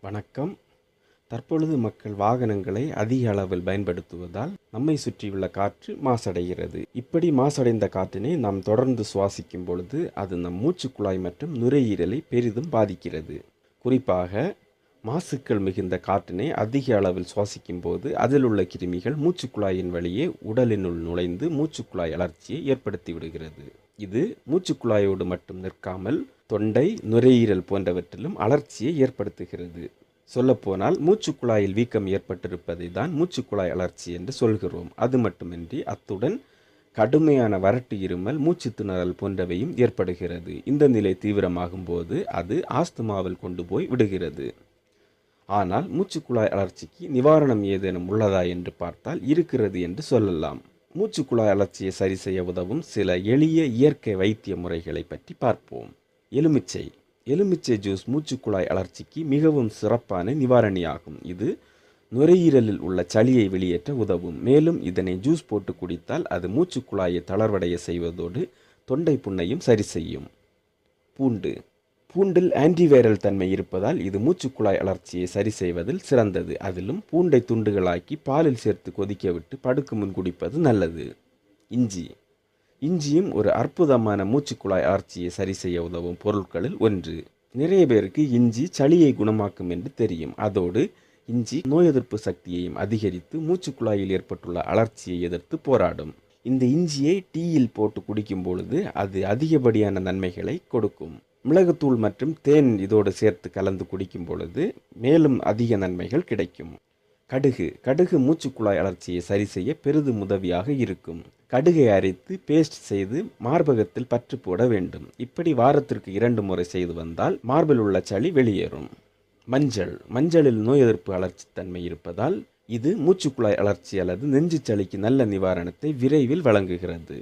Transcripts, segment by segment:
வணக்கம். தற்பொழுது மக்கள் வாகனங்களை அதிக அளவில் பயன்படுத்துவதால் நம்மை சுற்றியுள்ள காற்று மாசடைகிறது. இப்படி மாசடைந்த காற்றினை நாம் தொடர்ந்து சுவாசிக்கும் பொழுது அது நம் மூச்சுக்குழாய் மற்றும் நுரையீரலை பெரிதும் பாதிக்கிறது. குறிப்பாக மாசுக்கள் மிகுந்த காற்றினை அதிக அளவில் சுவாசிக்கும் போது அதில் உள்ள கிருமிகள் மூச்சுக்குழாயின் வழியே உடலினுள் நுழைந்து மூச்சுக்குழாய் அழற்சியை ஏற்படுத்தி விடுகிறது. இது மூச்சுக்குழாயோடு மட்டும் நிற்காமல் தொண்டை நுரையீரல் போன்றவற்றிலும் அலர்ச்சியை ஏற்படுத்துகிறது. சொல்லப்போனால் மூச்சுக்குழாயில் வீக்கம் ஏற்பட்டிருப்பதை தான் மூச்சுக்குழாய் அழற்சி என்று சொல்கிறோம். அது மட்டுமின்றி அத்துடன் கடுமையான வறட்டு இருமல் மூச்சு திணறல் போன்றவையும் ஏற்படுகிறது. இந்த நிலை தீவிரமாகும் போது அது ஆஸ்துமாவில் கொண்டு போய் விடுகிறது. ஆனால் மூச்சுக்குழாய் அழற்சிக்கு நிவாரணம் ஏதேனும் உள்ளதா என்று பார்த்தால் இருக்கிறது என்று சொல்லலாம். மூச்சுக்குழாய் அலர்ச்சியை சரி செய்ய உதவும் சில எளிய இயற்கை வைத்திய முறைகளை பற்றி பார்ப்போம். எலுமிச்சை. எலுமிச்சை ஜூஸ் மூச்சுக்குழாய் அலர்ச்சிக்கு மிகவும் சிறப்பான நிவாரணியாகும். இது நுரையீரலில் உள்ள சளியை வெளியேற்ற உதவும். மேலும் இதனை ஜூஸ் போட்டு குடித்தால் அது மூச்சுக்குழாயை தளர்வடைய செய்வதோடு தொண்டை புண்ணையும் சரி செய்யும். பூண்டு. பூண்டில் ஆன்டிவைரல் தன்மை இருப்பதால் இது மூச்சுக்குழாய் அழற்சியை சரி செய்வதில் சிறந்தது. அதிலும் பூண்டை துண்டுகளாக்கி பாலில் சேர்த்து கொதிக்க விட்டு படுக்கு முன் குடிப்பது நல்லது. இஞ்சி. இஞ்சியும் ஒரு அற்புதமான மூச்சுக்குழாய் அழற்சியை சரி செய்ய உதவும் பொருட்களில் ஒன்று. நிறைய பேருக்கு இஞ்சி சளியை குணமாக்கும் என்று தெரியும். அதோடு இஞ்சி நோய் எதிர்ப்பு சக்தியையும் அதிகரித்து மூச்சுக்குழாயில் ஏற்பட்டுள்ள அழற்சியை எதிர்த்து போராடும். இந்த இஞ்சியை டீயில் போட்டு குடிக்கும் பொழுது அது அதிகப்படியான நன்மைகளை கொடுக்கும். மிளகுத்தூள் மற்றும் தேன் இதோடு சேர்த்து கலந்து குடிக்கும் பொழுது மேலும் அதிக நன்மைகள் கிடைக்கும். கடுகு கடுகு மூச்சுக்குழாய் அழற்சியை சரி செய்ய பெரிதும் உதவியாக இருக்கும். கடுகை அரைத்து பேஸ்ட் செய்து மார்பகத்தில் பற்று போட வேண்டும். இப்படி வாரத்திற்கு இரண்டு முறை செய்து வந்தால் மார்பில் உள்ள சளி வெளியேறும். மஞ்சள் மஞ்சளில் நோய் எதிர்ப்பு அழற்சி தன்மை இருப்பதால் இது மூச்சுக்குழாய் அழற்சி அல்லது நெஞ்சு சளிக்கு நல்ல நிவாரணத்தை விரைவில் வழங்குகிறது.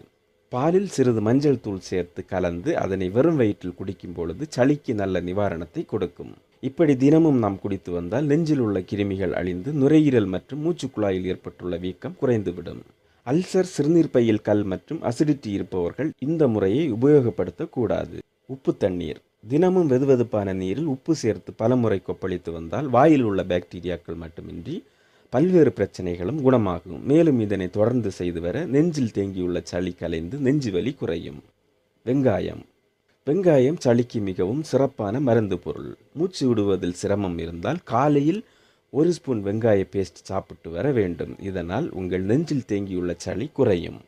பாலில் சிறிது மஞ்சள் தூள் சேர்த்து கலந்து அதனை வெறும் வயிற்றில் குடிக்கும் பொழுது சளிக்கு நல்ல நிவாரணத்தை கொடுக்கும். இப்படி தினமும் நாம் குடித்து வந்தால் நெஞ்சில் உள்ள கிருமிகள் அழிந்து நுரையீரல் மற்றும் மூச்சுக்குழாயில் ஏற்பட்டுள்ள வீக்கம் குறைந்துவிடும். அல்சர் சிறுநீர்ப்பையில் கல் மற்றும் அசிடிட்டி இருப்பவர்கள் இந்த முறையை உபயோகப்படுத்தக்கூடாது. உப்பு தண்ணீர். தினமும் வெதுவெதுப்பான நீரில் உப்பு சேர்த்து பலமுறை கொப்பளித்து வந்தால் வாயில் உள்ள பாக்டீரியாக்கள் மட்டுமின்றி பல்வேறு பிரச்சனைகளும் குணமாகும். மேலும் இதனை தொடர்ந்து செய்து வர நெஞ்சில் தேங்கியுள்ள சளி கலைந்து நெஞ்சு வலி குறையும். வெங்காயம். வெங்காயம் சளிக்கு மிகவும் சிறப்பான மருந்து பொருள். மூச்சு விடுவதில் சிரமம் இருந்தால் காலையில் ஒரு ஸ்பூன் வெங்காய பேஸ்ட் சாப்பிட்டு வர வேண்டும். இதனால் உங்கள் நெஞ்சில் தேங்கியுள்ள சளி குறையும்.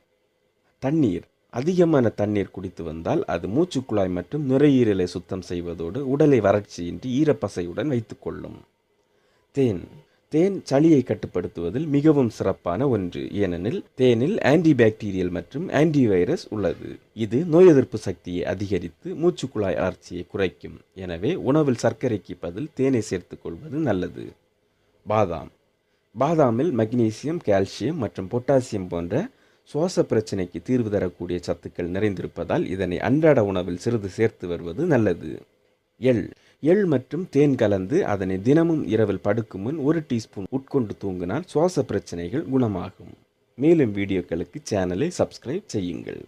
தண்ணீர். அதிகமான தண்ணீர் குடித்து வந்தால் அது மூச்சுக்குழாய் மற்றும் நுரையீரலை சுத்தம் செய்வதோடு உடலை வறட்சியின்றி ஈரப்பசையுடன் வைத்துக்கொள்ளும் தேன். தேன் சளியை கட்டுப்படுத்துவதில் மிகவும் சிறப்பான ஒன்று. ஏனெனில் தேனில் ஆன்டிபாக்டீரியல் மற்றும் ஆன்டிவைரஸ் உள்ளது. இது நோய் எதிர்ப்பு சக்தியை அதிகரித்து மூச்சுக்குழாய் அழற்சியை குறைக்கும். எனவே உணவில் சர்க்கரைக்கு பதில் தேனை சேர்த்துக் கொள்வது நல்லது. பாதாம். பாதாமில் மக்னீசியம் கால்சியம் மற்றும் பொட்டாசியம் போன்ற சுவாச பிரச்சனைக்கு தீர்வு தரக்கூடிய சத்துக்கள் நிறைந்திருப்பதால் இதனை அன்றாட உணவில் சிறிது சேர்த்து வருவது நல்லது. எள். எள் மற்றும் தேன் கலந்து அதனை தினமும் இரவில் படுக்கும் முன் ஒரு டீஸ்பூன் உட்கொண்டு தூங்கினால் சுவாச பிரச்சனைகள் குணமாகும். மேலும் வீடியோக்களுக்கு சேனலை சப்ஸ்கிரைப் செய்யுங்கள்.